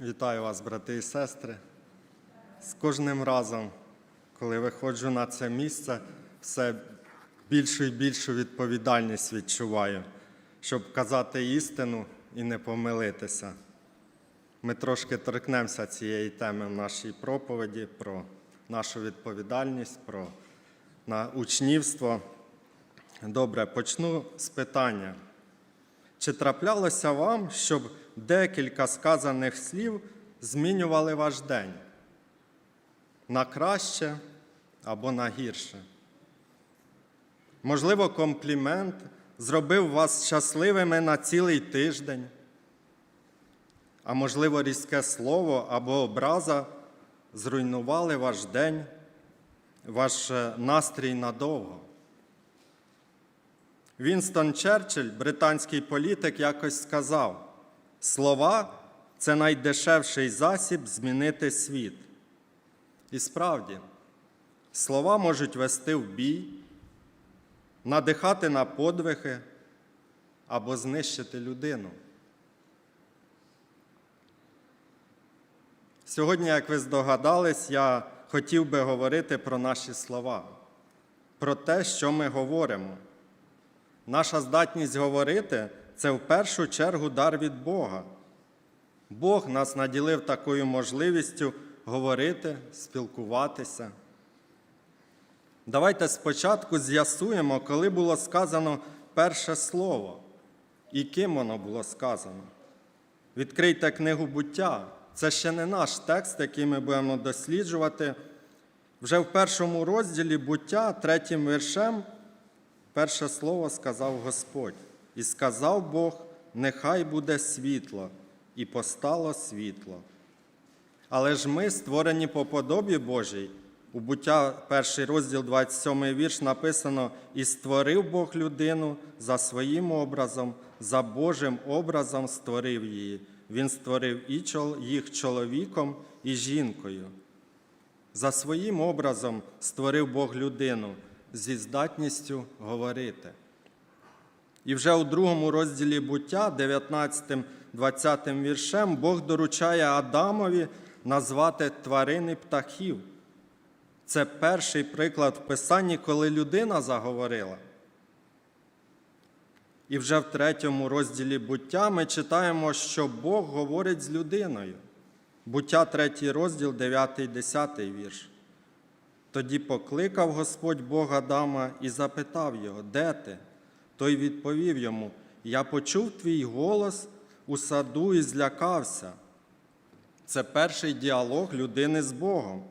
Вітаю вас, брати і сестри. З кожним разом, коли виходжу на це місце, все більшу і більшу відповідальність відчуваю, щоб казати істину і не помилитися. Ми трошки торкнемося цієї теми в нашій проповіді про нашу відповідальність, про учнівство. Добре, почну з питання. Чи траплялося вам, щоб декілька сказаних слів змінювали ваш день на краще або на гірше? Можливо, комплімент зробив вас щасливими на цілий тиждень, а можливо, різке слово або образа зруйнували ваш день, ваш е, настрій надовго. Вінстон Черчилль, британський політик, якось сказав: слова це найдешевший засіб змінити світ. І справді, слова можуть вести в бій, надихати на подвиги або знищити людину. Сьогодні, як ви здогадались, я хотів би говорити про наші слова, про те, що ми говоримо. Наша здатність говорити це в першу чергу дар від Бога. Бог нас наділив такою можливістю говорити, спілкуватися. Давайте спочатку з'ясуємо, коли було сказано перше слово і ким воно було сказано. Відкрийте книгу буття. Це ще не наш текст, який ми будемо досліджувати. Вже в першому розділі буття, третім віршем, перше слово сказав Господь. І сказав Бог: нехай буде світло, і постало світло. Але ж ми, створені по подобі Божій, у буття, перший розділ, 27 вірш, написано: І створив Бог людину за своїм образом, за Божим образом створив її. Він створив і їх чоловіком і жінкою. За своїм образом створив Бог людину зі здатністю говорити. І вже у другому розділі буття, 19-20 віршем, Бог доручає Адамові назвати тварини птахів. Це перший приклад в Писанні, коли людина заговорила. І вже в третьому розділі буття ми читаємо, що Бог говорить з людиною. Буття, третій розділ, 9, 10 вірш. Тоді покликав Господь Бог Адама і запитав його, де ти? Той відповів йому: Я почув твій голос у саду і злякався. Це перший діалог людини з Богом.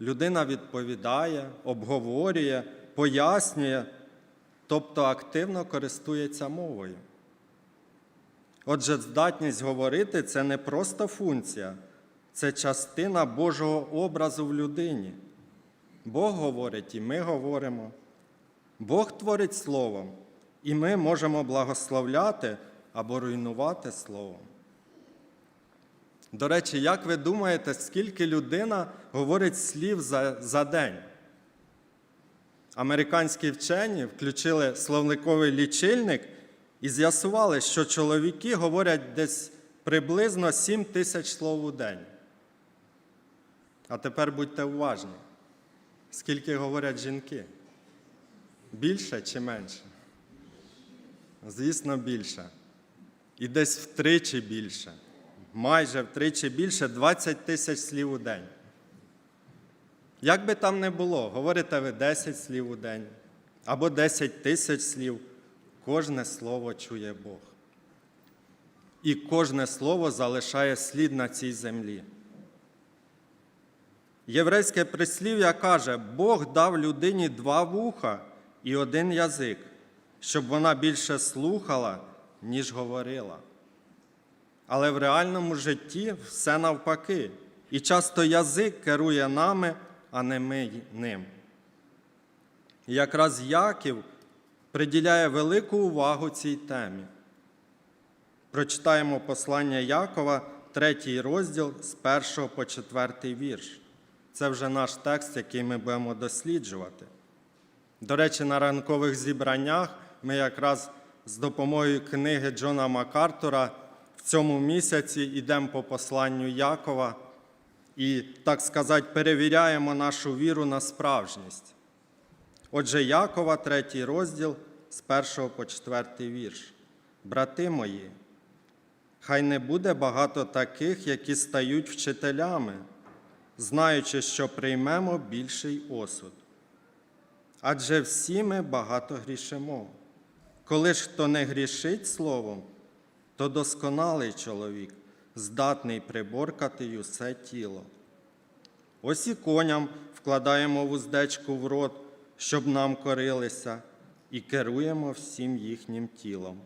Людина відповідає, обговорює, пояснює, тобто активно користується мовою. Отже, здатність говорити це не просто функція, це частина Божого образу в людині. Бог говорить, і ми говоримо. Бог творить словом, і ми можемо благословляти або руйнувати словом. До речі, як ви думаєте, скільки людина говорить слів за, за день? Американські вчені включили словниковий лічильник і з'ясували, що чоловіки говорять десь приблизно 7 тисяч слов у день. А тепер будьте уважні. Скільки говорять жінки? Більше чи менше? Звісно, більше. І десь втричі більше. Майже втричі більше 20 тисяч слів у день. Як би там не було, говорите ви 10 слів у день або 10 тисяч слів, кожне слово чує Бог. І кожне слово залишає слід на цій землі. Єврейське прислів'я каже, Бог дав людині два вуха і один язик, щоб вона більше слухала, ніж говорила. Але в реальному житті все навпаки, і часто язик керує нами, а не ми ним. І якраз Яків приділяє велику увагу цій темі. Прочитаємо послання Якова, третій розділ з 1 по 4 вірш. Це вже наш текст, який ми будемо досліджувати. До речі, на ранкових зібраннях ми якраз з допомогою книги Джона Макартура в цьому місяці йдемо по посланню Якова і, так сказати, перевіряємо нашу віру на справжність. Отже, Якова, третій розділ з першого по четвертий вірш. Брати мої, хай не буде багато таких, які стають вчителями, знаючи, що приймемо більший осуд. Адже всі ми багато грішимо. Коли ж хто не грішить словом, то досконалий чоловік, здатний приборкати усе тіло. Ось і коням вкладаємо вуздечку в рот, щоб нам корилися, і керуємо всім їхнім тілом.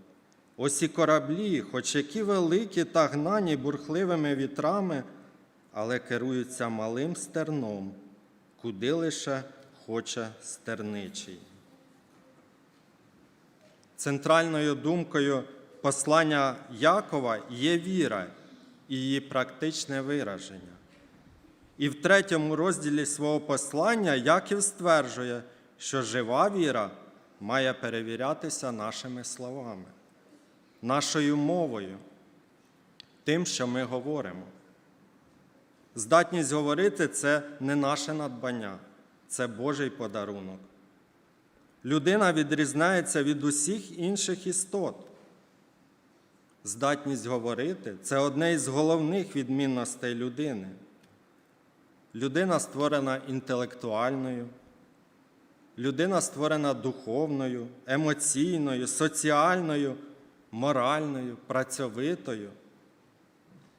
Ось і кораблі, хоч які великі та гнані бурхливими вітрами, але керуються малим стерном, куди лише хоче стерничий. Центральною думкою послання Якова є віра і її практичне вираження. І в третьому розділі свого послання Яків стверджує, що жива віра має перевірятися нашими словами, нашою мовою, тим, що ми говоримо. Здатність говорити це не наше надбання, це Божий подарунок. Людина відрізняється від усіх інших істот. Здатність говорити це одне із головних відмінностей людини. Людина створена інтелектуальною, людина створена духовною, емоційною, соціальною, моральною, працьовитою.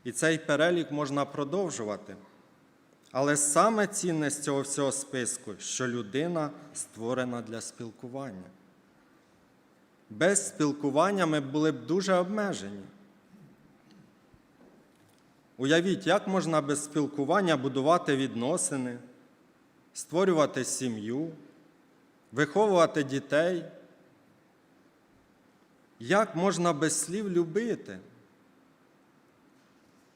І цей перелік можна продовжувати. Але саме цінність цього всього списку, що людина створена для спілкування. Без спілкування ми були б дуже обмежені. Уявіть, як можна без спілкування будувати відносини, створювати сім'ю, виховувати дітей. Як можна без слів любити?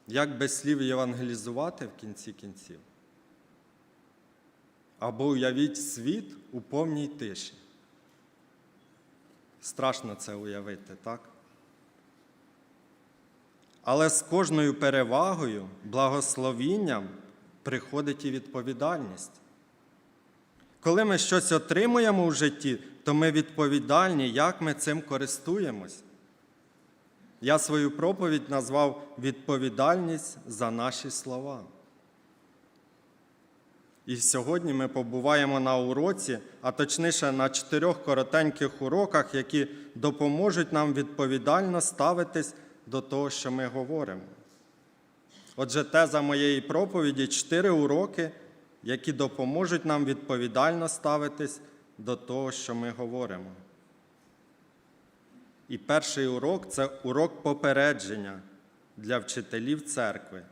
Як без слів євангелізувати в кінці кінців? Або уявіть світ у повній тиші. Страшно це уявити, так? Але з кожною перевагою, благословінням приходить і відповідальність. Коли ми щось отримуємо в житті, то ми відповідальні, як ми цим користуємось. Я свою проповідь назвав відповідальність за наші слова. І сьогодні ми побуваємо на уроці, а точніше на чотирьох коротеньких уроках, які допоможуть нам відповідально ставитись до того, що ми говоримо. Отже, теза моєї проповіді чотири уроки, які допоможуть нам відповідально ставитись до того, що ми говоримо. І перший урок це урок попередження для вчителів церкви.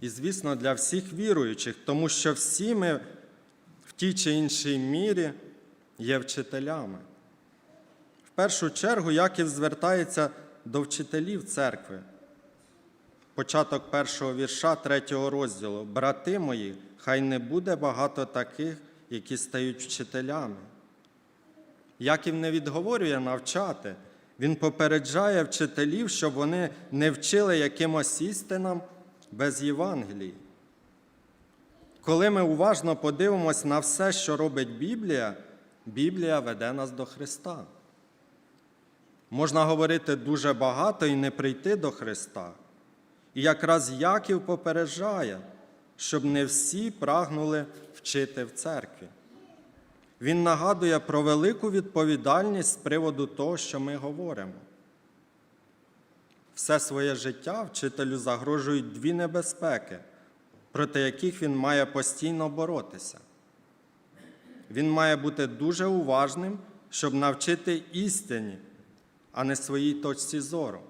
І, звісно, для всіх віруючих, тому що всі ми в тій чи іншій мірі є вчителями. В першу чергу Яків звертається до вчителів церкви. Початок першого вірша третього розділу. Брати мої, хай не буде багато таких, які стають вчителями. Яків не відговорює навчати, він попереджає вчителів, щоб вони не вчили якимось істинам без Євангелії. Коли ми уважно подивимось на все, що робить Біблія, Біблія веде нас до Христа. Можна говорити дуже багато і не прийти до Христа. І якраз Яків попереджає, щоб не всі прагнули вчити в церкві. Він нагадує про велику відповідальність з приводу того, що ми говоримо. Все своє життя вчителю загрожують дві небезпеки, проти яких він має постійно боротися. Він має бути дуже уважним, щоб навчити істині, а не своїй точці зору.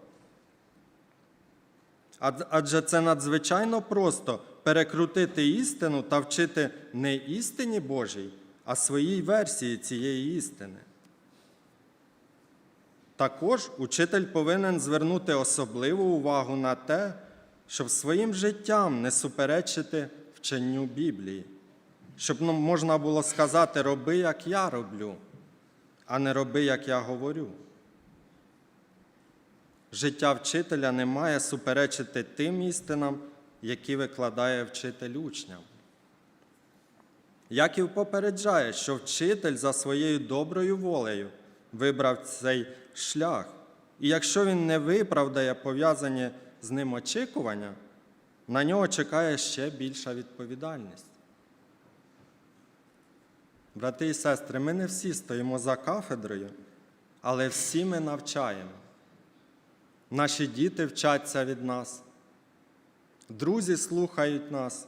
Адже це надзвичайно просто перекрутити істину та вчити не істині Божій, а своїй версії цієї істини. Також учитель повинен звернути особливу увагу на те, щоб своїм життям не суперечити вченню Біблії, щоб ну, можна було сказати, роби, як я роблю, а не роби, як я говорю. життя вчителя не має суперечити тим істинам, які викладає вчитель учням. Яків попереджає, що вчитель за своєю доброю волею вибрав цей шлях, і якщо він не виправдає пов'язані з ним очікування, на нього чекає ще більша відповідальність. Брати і сестри, ми не всі стоїмо за кафедрою, але всі ми навчаємо. Наші діти вчаться від нас, друзі слухають нас.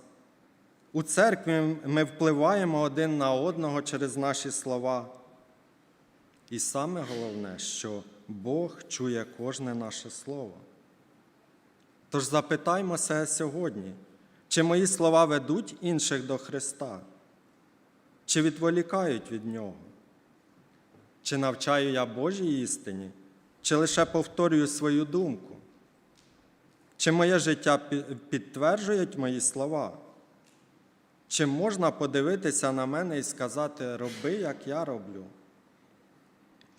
У церкві ми впливаємо один на одного через наші слова. І саме головне, що Бог чує кожне наше слово. Тож запитаймося сьогодні, чи мої слова ведуть інших до Христа, чи відволікають від Нього? Чи навчаю я Божій істині, чи лише повторюю свою думку? Чи моє життя пі- підтверджують мої слова? Чи можна подивитися на мене і сказати, роби, як я роблю?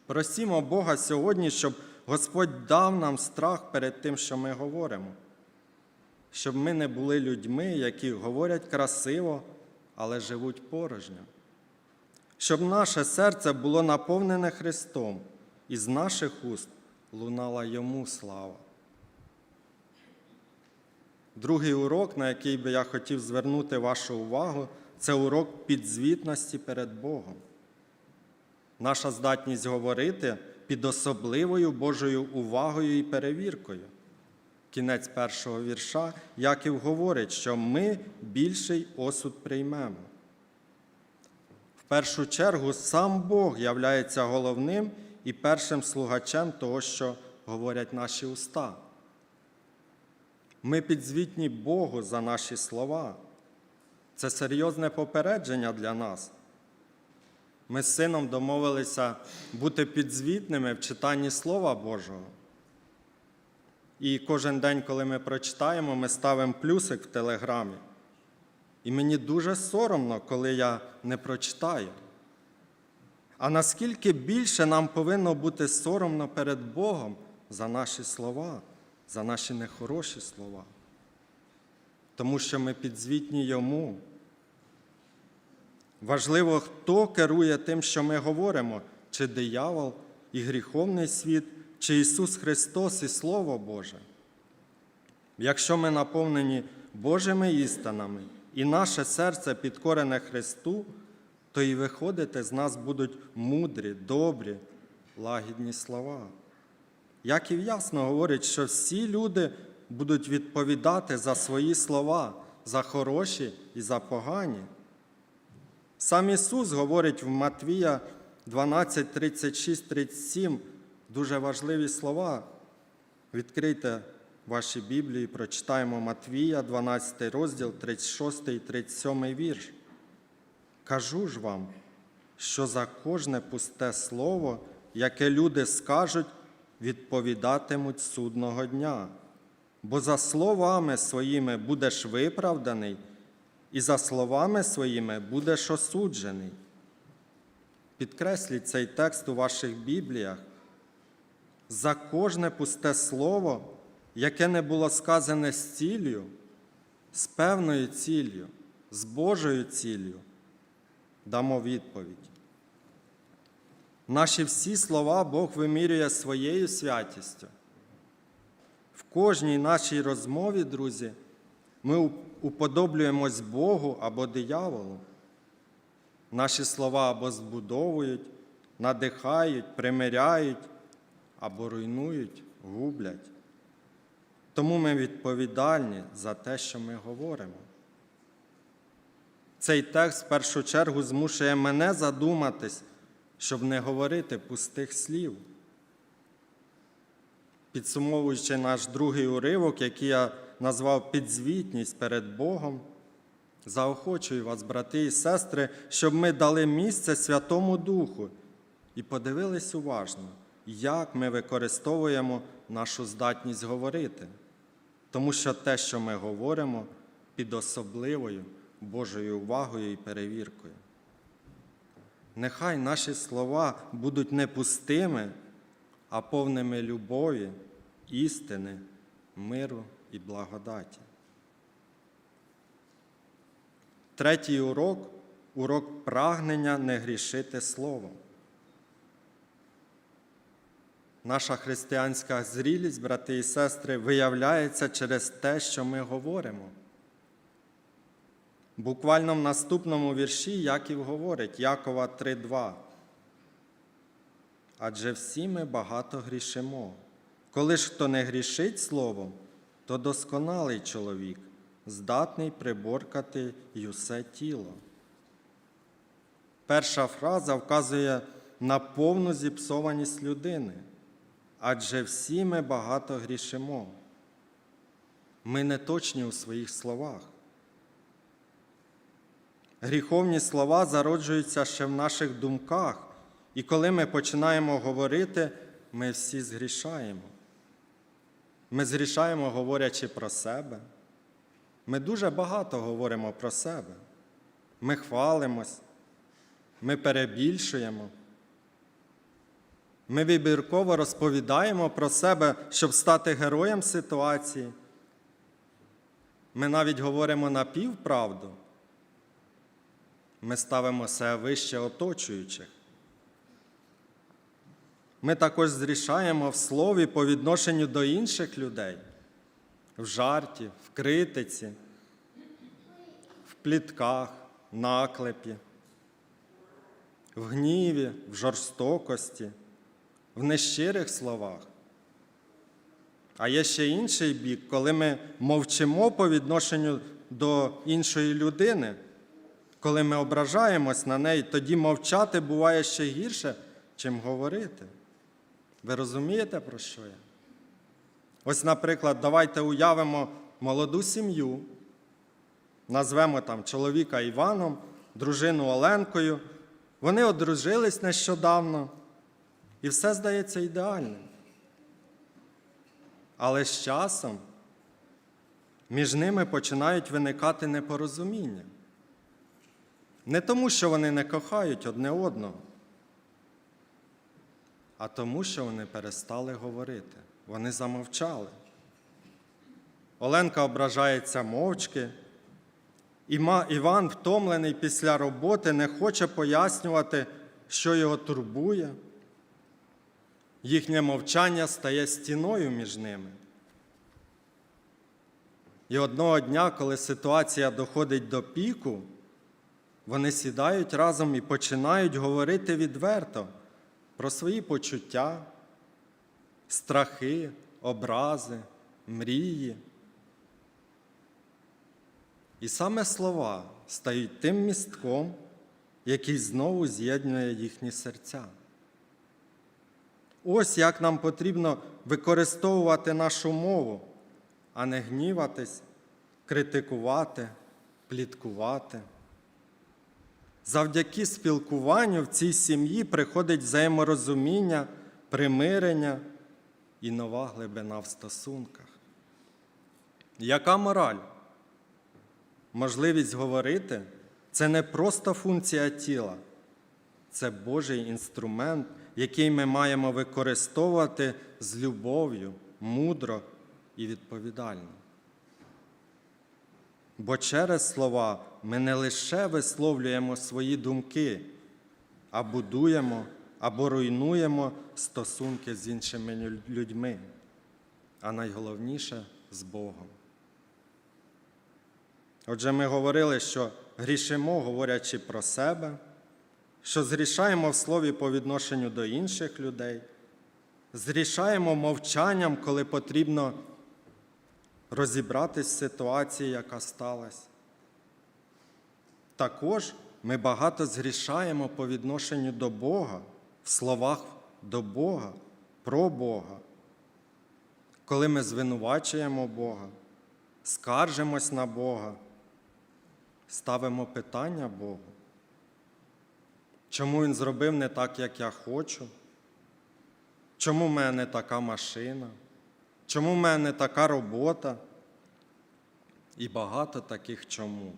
Просімо Бога сьогодні, щоб Господь дав нам страх перед тим, що ми говоримо, щоб ми не були людьми, які говорять красиво, але живуть порожньо. Щоб наше серце було наповнене Христом, і з наших уст лунала Йому слава. Другий урок, на який би я хотів звернути вашу увагу, це урок підзвітності перед Богом. Наша здатність говорити під особливою Божою увагою і перевіркою. Кінець першого вірша Яків говорить, що ми більший осуд приймемо. В першу чергу сам Бог являється головним і першим слугачем того, що говорять наші уста. Ми підзвітні Богу за наші слова. Це серйозне попередження для нас. Ми з сином домовилися бути підзвітними в читанні Слова Божого. І кожен день, коли ми прочитаємо, ми ставимо плюсик в телеграмі. І мені дуже соромно, коли я не прочитаю. А наскільки більше нам повинно бути соромно перед Богом за наші слова, за наші нехороші слова, тому що ми підзвітні Йому. Важливо, хто керує тим, що ми говоримо, чи диявол і гріховний світ, чи Ісус Христос і Слово Боже. Якщо ми наповнені Божими істинами і наше серце підкорене Христу, то і виходити з нас будуть мудрі, добрі, лагідні слова. Яків ясно говорить, що всі люди будуть відповідати за свої слова, за хороші і за погані. Сам Ісус говорить в Матвія 12, 36, 37 дуже важливі слова. Відкрийте ваші Біблії, прочитаємо Матвія, 12 розділ, 36 і 37 вірш. Кажу ж вам, що за кожне пусте слово, яке люди скажуть, відповідатимуть судного дня. Бо за словами своїми будеш виправданий, і за словами своїми будеш осуджений. Підкресліть цей текст у ваших Бібліях. За кожне пусте слово, яке не було сказане з ціллю, з певною ціллю, з Божою ціллю, дамо відповідь. Наші всі слова Бог вимірює своєю святістю. В кожній нашій розмові, друзі, ми уподоблюємось Богу або дияволу. Наші слова або збудовують, надихають, примиряють, або руйнують, гублять. Тому ми відповідальні за те, що ми говоримо. Цей текст в першу чергу змушує мене задуматись, щоб не говорити пустих слів. Підсумовуючи наш другий уривок, який я назвав підзвітність перед Богом, заохочую вас, брати і сестри, щоб ми дали місце Святому Духу і подивились уважно, як ми використовуємо нашу здатність говорити. Тому що те, що ми говоримо, під особливою Божою увагою і перевіркою. Нехай наші слова будуть не пустими, а повними любові, істини, миру і благодаті. Третій урок урок прагнення не грішити словом. Наша християнська зрілість, брати і сестри, виявляється через те, що ми говоримо. Буквально в наступному вірші Яків говорить Якова 3:2. Адже всі ми багато грішимо. Коли ж хто не грішить словом, то досконалий чоловік, здатний приборкати й усе тіло. Перша фраза вказує на повну зіпсованість людини. Адже всі ми багато грішимо. Ми не точні у своїх словах. Гріховні слова зароджуються ще в наших думках, і коли ми починаємо говорити, ми всі згрішаємо. Ми згрішаємо, говорячи про себе. Ми дуже багато говоримо про себе. Ми хвалимось, ми перебільшуємо. Ми вибірково розповідаємо про себе, щоб стати героєм ситуації. Ми навіть говоримо напівправду. Ми ставимо себе вище оточуючих. Ми також зрішаємо в слові по відношенню до інших людей, в жарті, в критиці, в плітках, наклепі, в гніві, в жорстокості, в нещирих словах. А є ще інший бік, коли ми мовчимо по відношенню до іншої людини, коли ми ображаємось на неї, тоді мовчати буває ще гірше, чим говорити. Ви розумієте, про що я? Ось, наприклад, давайте уявимо молоду сім'ю, назвемо там чоловіка Іваном, дружину Оленкою. Вони одружились нещодавно, і все здається ідеальним. Але з часом між ними починають виникати непорозуміння. Не тому, що вони не кохають одне одного, а тому, що вони перестали говорити. Вони замовчали. Оленка ображається мовчки. Іван, втомлений після роботи, не хоче пояснювати, що його турбує. Їхнє мовчання стає стіною між ними. І одного дня, коли ситуація доходить до піку, вони сідають разом і починають говорити відверто про свої почуття, страхи, образи, мрії. І саме слова стають тим містком, який знову з'єднує їхні серця. Ось як нам потрібно використовувати нашу мову, а не гніватись, критикувати, пліткувати. Завдяки спілкуванню в цій сім'ї приходить взаєморозуміння, примирення і нова глибина в стосунках. Яка мораль? Можливість говорити це не просто функція тіла, це Божий інструмент, який ми маємо використовувати з любов'ю, мудро і відповідально. Бо через слова ми не лише висловлюємо свої думки, а будуємо або руйнуємо стосунки з іншими людьми, а найголовніше з Богом. Отже, ми говорили, що грішимо, говорячи про себе, що зрішаємо в слові по відношенню до інших людей, зрішаємо мовчанням, коли потрібно розібратись в ситуації, яка сталася. Також ми багато згрішаємо по відношенню до Бога, в словах до Бога, про Бога. Коли ми звинувачуємо Бога, скаржимось на Бога, ставимо питання Богу. Чому Він зробив не так, як я хочу? Чому в мене така машина? Чому в мене така робота? І багато таких чому,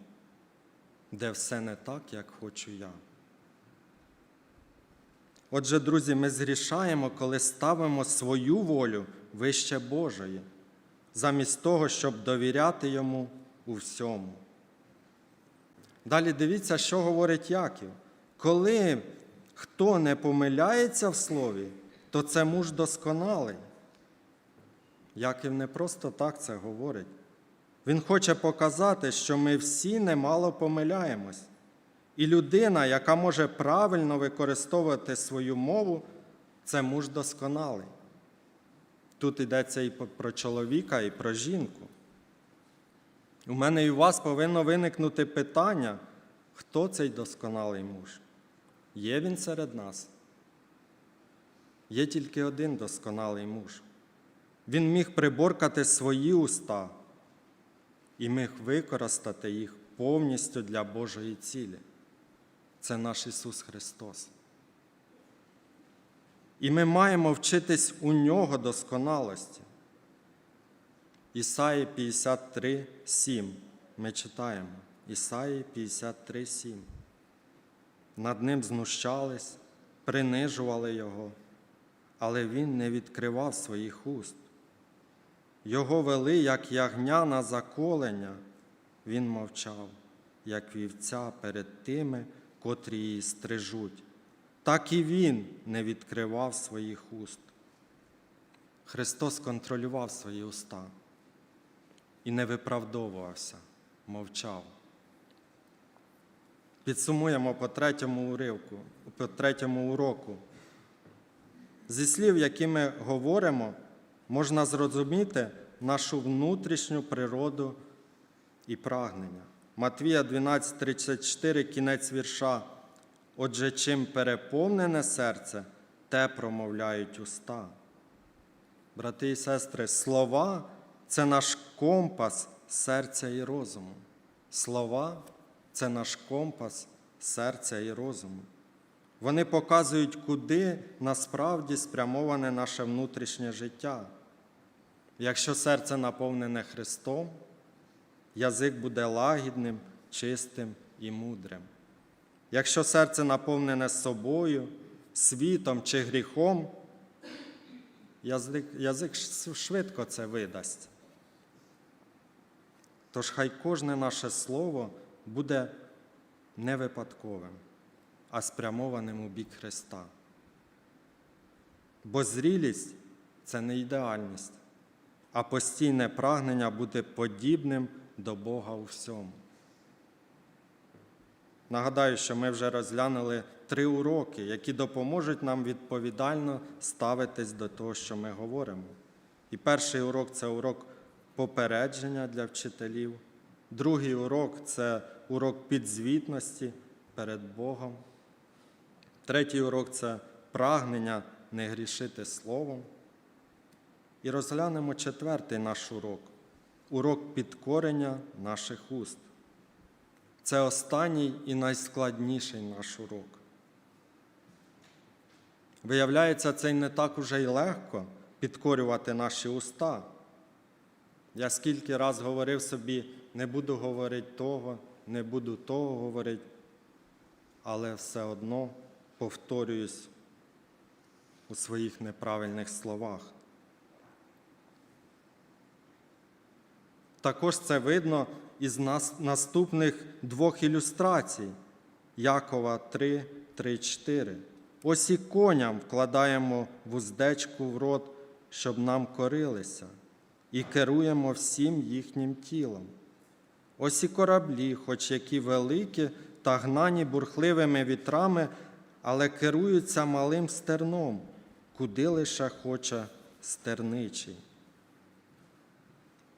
де все не так, як хочу я. Отже, друзі, ми згрішаємо, коли ставимо свою волю вище Божої, замість того, щоб довіряти йому у всьому. Далі дивіться, що говорить Яків. Коли хто не помиляється в слові, то це муж досконалий. Яків не просто так це говорить. Він хоче показати, що ми всі немало помиляємось. І людина, яка може правильно використовувати свою мову, це муж досконалий. Тут йдеться і про чоловіка, і про жінку. У мене і у вас повинно виникнути питання, хто цей досконалий муж? Є він серед нас? Є тільки один досконалий муж. Він міг приборкати свої уста і міг використати їх повністю для Божої цілі. Це наш Ісус Христос. І ми маємо вчитись у нього досконалості. Ісаї 53, 7. Ми читаємо. Ісаї 53, 7. Над ним знущались, принижували його, але він не відкривав своїх уст. Його вели, як ягня на заколення, він мовчав, як вівця перед тими, котрі її стрижуть. Так і він не відкривав своїх уст. Христос контролював свої уста і не виправдовувався, мовчав. Підсумуємо по третьому уривку, по третьому уроку. Зі слів, які ми говоримо, можна зрозуміти нашу внутрішню природу і прагнення. Матвія 12:34, кінець вірша. Отже, чим переповнене серце, те промовляють уста. Брати і сестри, слова це наш компас серця і розуму. Слова це наш компас серця і розуму. Вони показують, куди насправді спрямоване наше внутрішнє життя. Якщо серце наповнене Христом, язик буде лагідним, чистим і мудрим. Якщо серце наповнене собою, світом чи гріхом, язик, язик швидко це видасть. Тож хай кожне наше слово буде не випадковим, а спрямованим у бік Христа. Бо зрілість це не ідеальність, а постійне прагнення бути подібним до Бога у всьому. Нагадаю, що ми вже розглянули три уроки, які допоможуть нам відповідально ставитись до того, що ми говоримо. І перший урок це урок попередження для вчителів, другий урок це урок підзвітності перед Богом. Третій урок це прагнення не грішити словом. І розглянемо четвертий наш урок урок підкорення наших уст. Це останній і найскладніший наш урок. Виявляється, це й не так уже й легко підкорювати наші уста. Я скільки раз говорив собі, не буду говорити того, не буду того говорити, але все одно повторююсь у своїх неправильних словах. Також це видно із наступних двох ілюстрацій Якова 3, 3, 4. Ось і коням вкладаємо вуздечку в рот, щоб нам корилися, і керуємо всім їхнім тілом. Ось і кораблі, хоч які великі та гнані бурхливими вітрами, але керуються малим стерном, куди лише хоче стерничий.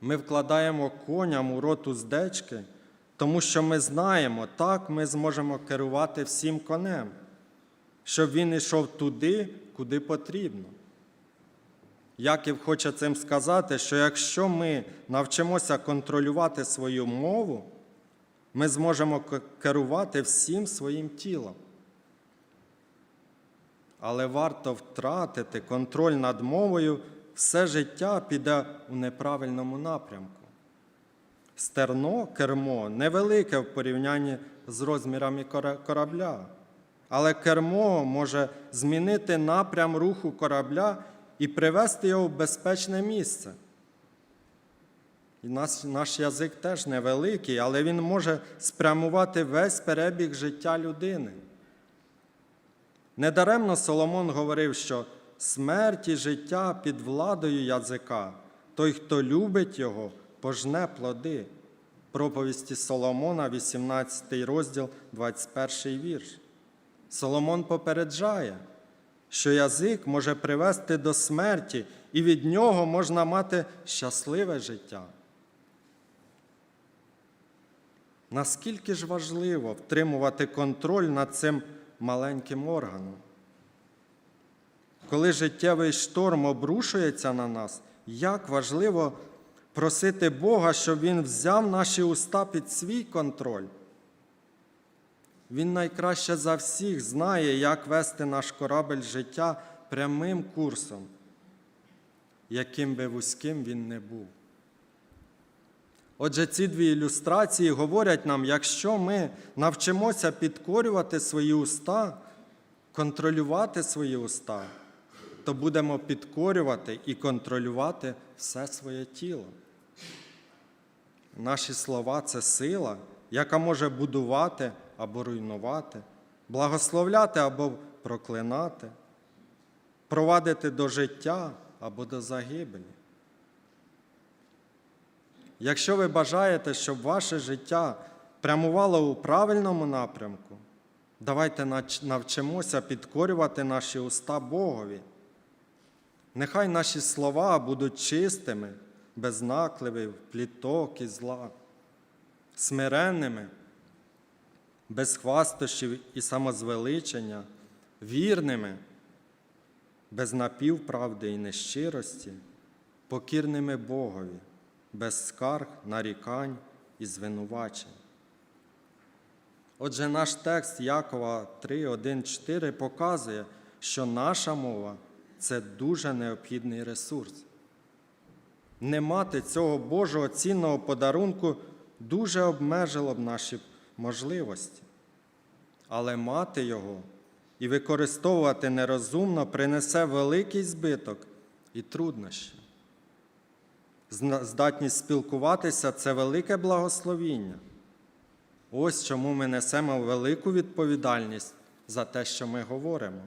Ми вкладаємо коням у рот уздечки, тому що ми знаємо, так ми зможемо керувати всім конем, щоб він йшов туди, куди потрібно. Яків хоче цим сказати, що якщо ми навчимося контролювати свою мову, ми зможемо керувати всім своїм тілом. Але варто втратити контроль над мовою, все життя піде у неправильному напрямку. Стерно, кермо невелике в порівнянні з розмірами корабля, але кермо може змінити напрям руху корабля і привести його в безпечне місце. І наш, наш язик теж невеликий, але він може спрямувати весь перебіг життя людини. Недаремно Соломон говорив, що смерть і життя під владою язика, той, хто любить його, пожне плоди. Проповісті Соломона, 18 розділ, 21 вірш. Соломон попереджає, що язик може привести до смерті, і від нього можна мати щасливе життя. Наскільки ж важливо втримувати контроль над цим маленьким органом? Коли життєвий шторм обрушується на нас, як важливо просити Бога, щоб Він взяв наші уста під свій контроль. Він найкраще за всіх знає, як вести наш корабель життя прямим курсом, яким би вузьким він не був. Отже, ці дві ілюстрації говорять нам, якщо ми навчимося підкорювати свої уста, контролювати свої уста, то будемо підкорювати і контролювати все своє тіло. Наші слова це сила, яка може будувати або руйнувати, благословляти або проклинати, провадити до життя або до загибелі. Якщо ви бажаєте, щоб ваше життя прямувало у правильному напрямку, давайте навчимося підкорювати наші уста Богові. Нехай наші слова будуть чистими, без накливів, пліток і зла, смиренними, без хвастощів і самозвеличення, вірними, без напівправди і нещирості, покірними Богові, без скарг, нарікань і звинувачень. Отже, наш текст Якова 3, 1, 4 показує, що наша мова це дуже необхідний ресурс. Не мати цього Божого цінного подарунку дуже обмежило б наші можливості, але мати його і використовувати нерозумно принесе великий збиток і труднощі. Здатність спілкуватися це велике благословіння. Ось чому ми несемо велику відповідальність за те, що ми говоримо.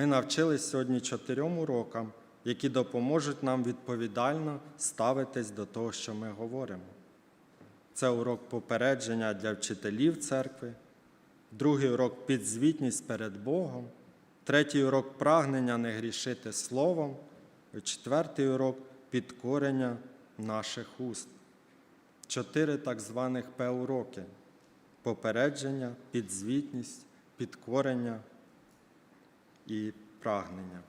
Ми навчились сьогодні чотирьом урокам, які допоможуть нам відповідально ставитись до того, що ми говоримо. Це урок попередження для вчителів церкви, другий урок підзвітність перед Богом, третій урок прагнення не грішити словом, і четвертий урок підкорення наших уст. Чотири так званих П-уроки попередження, підзвітність, підкорення і прагнення.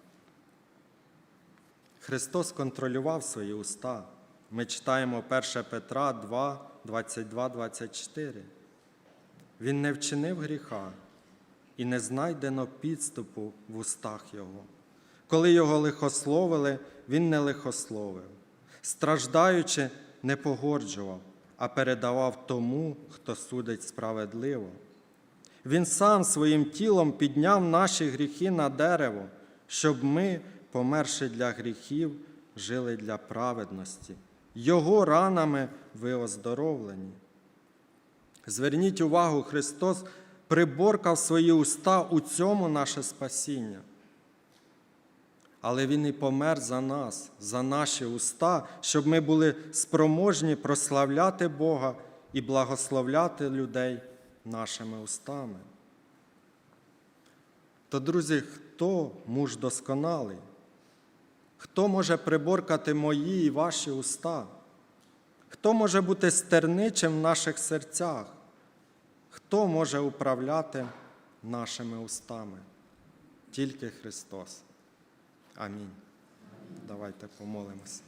Христос контролював свої уста. Ми читаємо 1 Петра 2, 22, 24. Він не вчинив гріха і не знайдено підступу в устах Його. Коли його лихословили, він не лихословив. Страждаючи, не погоджував, а передавав тому, хто судить справедливо. Він сам своїм тілом підняв наші гріхи на дерево, щоб ми, померши для гріхів, жили для праведності. Його ранами ви оздоровлені. Зверніть увагу, Христос приборкав свої уста у цьому наше спасіння. Але Він і помер за нас, за наші уста, щоб ми були спроможні прославляти Бога і благословляти людей нашими устами. То, друзі, хто муж досконалий? Хто може приборкати мої і ваші уста? Хто може бути стерничим в наших серцях? Хто може управляти нашими устами? Тільки Христос. Амінь. Давайте помолимося.